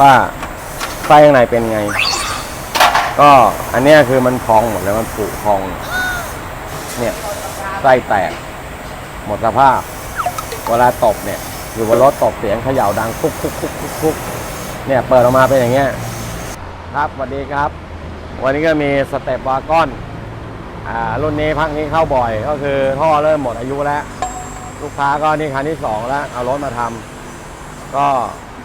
ว่าไส้ข้างในเป็นไง ก็อันเนี้ยคือมันพองหมดเลยมันผุพอง เนี่ยไส้แตก หมดสภาพ เวลาตบเนี่ย อยู่บนรถตบเสียงเขย่าดังคุกคุกคุกคุกคุกเนี่ยเปิดออกมาเป็นอย่างเงี้ยครับสวัสดีครับ วันนี้ก็มีสเต็ปวากอนอ่ารุ่นนี้พักนี้เข้าบ่อย ก็คือท่อเริ่มหมดอายุแล้ว ลูกค้าก็นี่คันที่สองแล้ว เอารถมาทำก็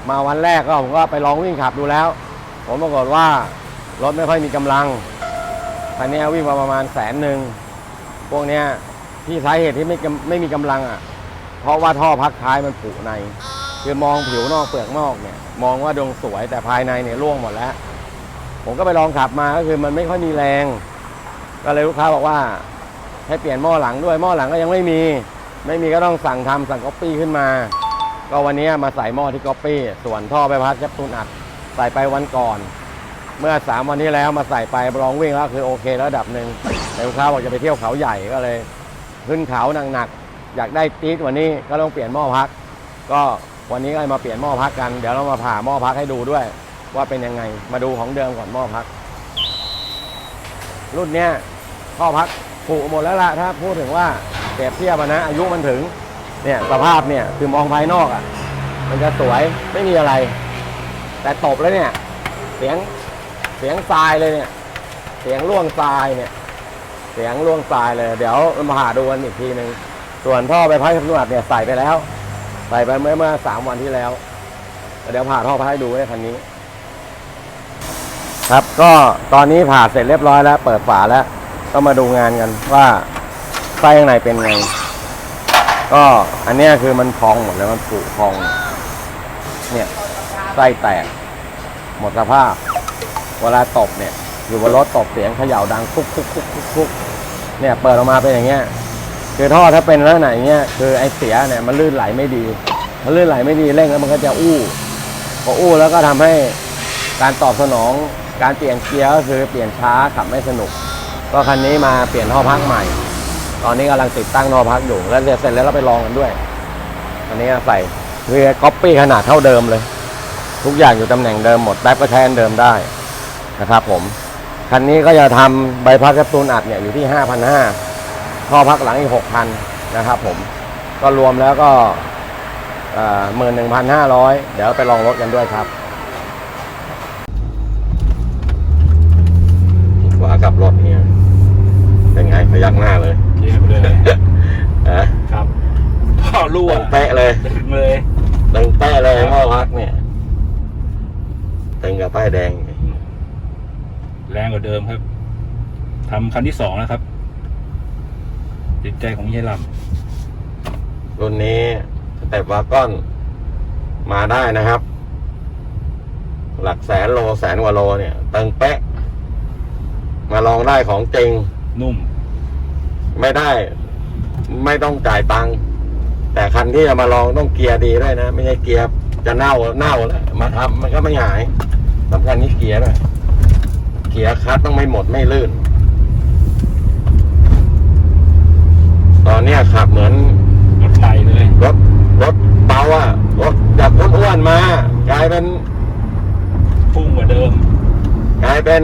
มาวันแรกก็ผมก็ไปลองวิ่งขับดูแล้ว ผมปรากฏว่ารถไม่ค่อยมีกำลังคันนี้วิ่งมาประมาณแสนหนึ่งพวกเนี้ยที่สาเหตุที่ไม่ไม่มีกำลังอะ เพราะว่าท่อพักท้ายมันผุใน คือมองผิวนอกเปลือกนอกเนี่ย มองว่าดวงสวยแต่ภายในเนี่ยร่วงหมดแล้ว ผมก็ไปลองขับมาก็คือมันไม่ค่อยมีแรง ก็เลยลูกค้าบอกว่าให้เปลี่ยนหม้อหลังด้วยหม้อหลังก็ยังไม่มี ไม่มีก็ต้องสั่งทำสั่งก๊อปปี้ขึ้นมา ก็วันนี้มาใส่หม้อที่ก๊อปปี้ส่วนท่อไปพัดแคปซูลอัดใส่ไปวันก่อน เมื่อสามวันที่แล้วมาใส่ไปลองวิ่งแล้วคือโอเคระดับหนึ่งแต่ลูกค้าบอกจะไปเที่ยวเขาใหญ่ก็เลย ขึ้นเขาหนักๆอยากได้จี๊ดวันนี้ก็ต้องเปลี่ยนหม้อพัก ก็วันนี้ก็มาเปลี่ยนหม้อพักกันเดี๋ยวเรามาผ่าหม้อพักให้ดูด้วย ว่าเป็นยังไงมาดูของเดิมก่อนหม้อพัก รุ่นเนี้ยท่อพักผุหมดแล้วล่ะถ้าพูดถึงว่าเปรียบเทียบนะอายุมันถึง เนี่ยสภาพเนี่ยคือมองภายนอกอะ มันจะสวยไม่มีอะไร แต่ตบแล้วเนี่ย เสียงเสียงทรายเลยเนี่ย เสียงร่วงทรายเนี่ย เสียงร่วงทรายเลย เดี๋ยวมาหาดูกันอีกทีหนึ่งส่วนท่อไปพัดสำรวจเนี่ยใส่ไปแล้ว ใส่ไปเมื่อเมื่อสามวันที่แล้ว เดี๋ยวผ่าท่อพัดให้ดูในคันนี้ ครับก็ตอนนี้ผ่าเสร็จเรียบร้อยแล้ว เปิดฝาแล้ว ก็มาดูงานกันว่าไส้ข้างในเป็นไง ก็อันเนี้ยคือมันพองหมดเลยมันผุพอง เนี่ยไส้แตก หมดสภาพ เวลาตบเนี่ย อยู่บนรถตบเสียงเขย่าดังคุกคุกคุกคุกคุกเนี่ยเปิดออกมาเป็นอย่างเงี้ยคือท่อถ้าเป็นลักษณะอย่างเงี้ยคือไอเสียเนี่ยมันลื่นไหลไม่ดีมันลื่นไหลไม่ดีเร่งแล้วมันก็จะอู้พออู้แล้วก็ทำให้การตอบสนองการเปลี่ยนเกียร์ก็คือเปลี่ยนช้าขับไม่สนุก ก็คันนี้มาเปลี่ยนท่อพักใหม่ ตอนนี้กำลังติดตั้งท่อพักอยู่ แล้วเดี๋ยวเสร็จแล้วเราไปลองกันด้วยอันนี้ใส่เรือก๊อปปี้ขนาดเท่าเดิมเลย ทุกอย่างอยู่ตำแหน่งเดิมหมดแป๊บก็ใช้อันเดิมได้นะครับผมคันนี้ก็จะทำใบพัดแคปซูลอัดเนี่ยอยู่ที่ 5,500ท่อพักหลังอีก 6,000 นะครับผมก็รวมแล้วก็หมื่นหนึ่งพันห้าร้อยเดี๋ยวไปลองรถกันด้วยครับขวากับรถเนี่ยเป็นไงพยักหน้าเลย เทียบเลย ฮะ ครับพ่อรั่ว ตึงเป๊ะเลย ถึงเลย ตึงเป๊ะเลยหม้อพักเนี่ยตึงกับป้ายแดง แรงกว่าเดิมครับทำคันที่สองแล้วครับจิตใจของเยายลรุ่นนี้สเต็ปวากอนมาได้นะครับ หลักแสนโลแสนกว่าโลเนี่ยตึงเป๊ะ มาลองได้ของจริงำนุ่ม ไม่ได้ ไม่ต้องจ่ายตังค์แต่คันที่จะมาลองต้องเกียร์ดีด้วยนะ ไม่ใช่เกียร์จะเน่าเน่าแล้วมาทำมันก็ไม่หายสำคัญที่เกียร์ด้วย เกียร์คัดต้องไม่หมดไม่ลื่น ตอนเนี้ยขับเหมือนรถใหม่เลย รถรถเบาอะรถจากรถอ้วนๆมากลายเป็นพุ่งกว่าเดิม กลายเป็น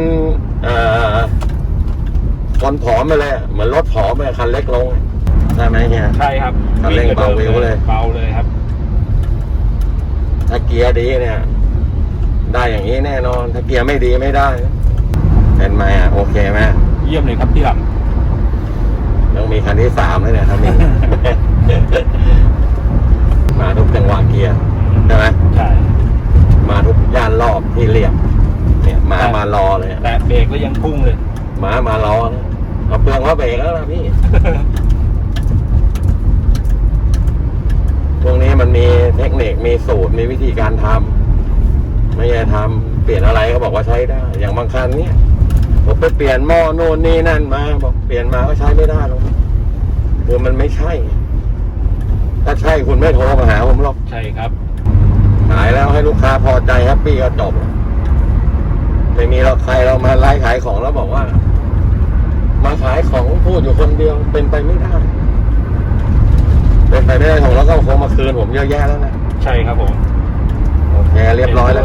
เอ่อคนผอมไปเลยอะเหมือนรถผอมไปคันเล็กลงใช่ไหมเนี่ยใช่ครับคันเร่งเบาวิวเลยเบาเลยครับ ถ้าเกียร์ดีเนี่ย ได้อย่างนี้แน่นอน ถ้าเกียร์ไม่ดีไม่ได้ เป็นไหมอะโอเคไหมเยี่ยมเลยครับพี่ลต้องมีคันที่สามเลยเนี่ยถ้ามีมาทุกจังหวะเกียร์ใช่ไหมำใช่มาทุกย่านรอบที่เรียบเนี่ยมามารอเลยอะแต่เบรกแล้วยังพุ่งเลยหมามารอนะเอาเปลืองว่าเบรกแล้วนะพี่พวกนี้มันมีเทคนิคมีสูตรมีวิธีการทำไม่ใช่ทำเปลี่ยนอะไรก็บอกว่าใช้ได้ อย่างบางคันเนี้ย ผมไปเปลี่ยนหม้อโน่นนี่นั่นมา บอกเปลี่ยนมาก็ใช้ไม่ได้หรอกคือมันไม่ใช่ ถ้าใช่คุณไม่โทรมาหาผมหรอกใช่ครับ ขายแล้วให้ลูกค้าพอใจแฮปปี้ก็จบแล้วไม่มีเราใครเรามาไลฟ์ขายของแล้วบอกว่า มาขายของพูดอยู่คนเดียวเป็นไปไม่ได้เป็นไปไม่ได้ของแล้วก็คงมาคืนผมเยอะแยะแล้วนะ ใช่ครับผม โอเคแกเรียบร้อยแล้วครับผม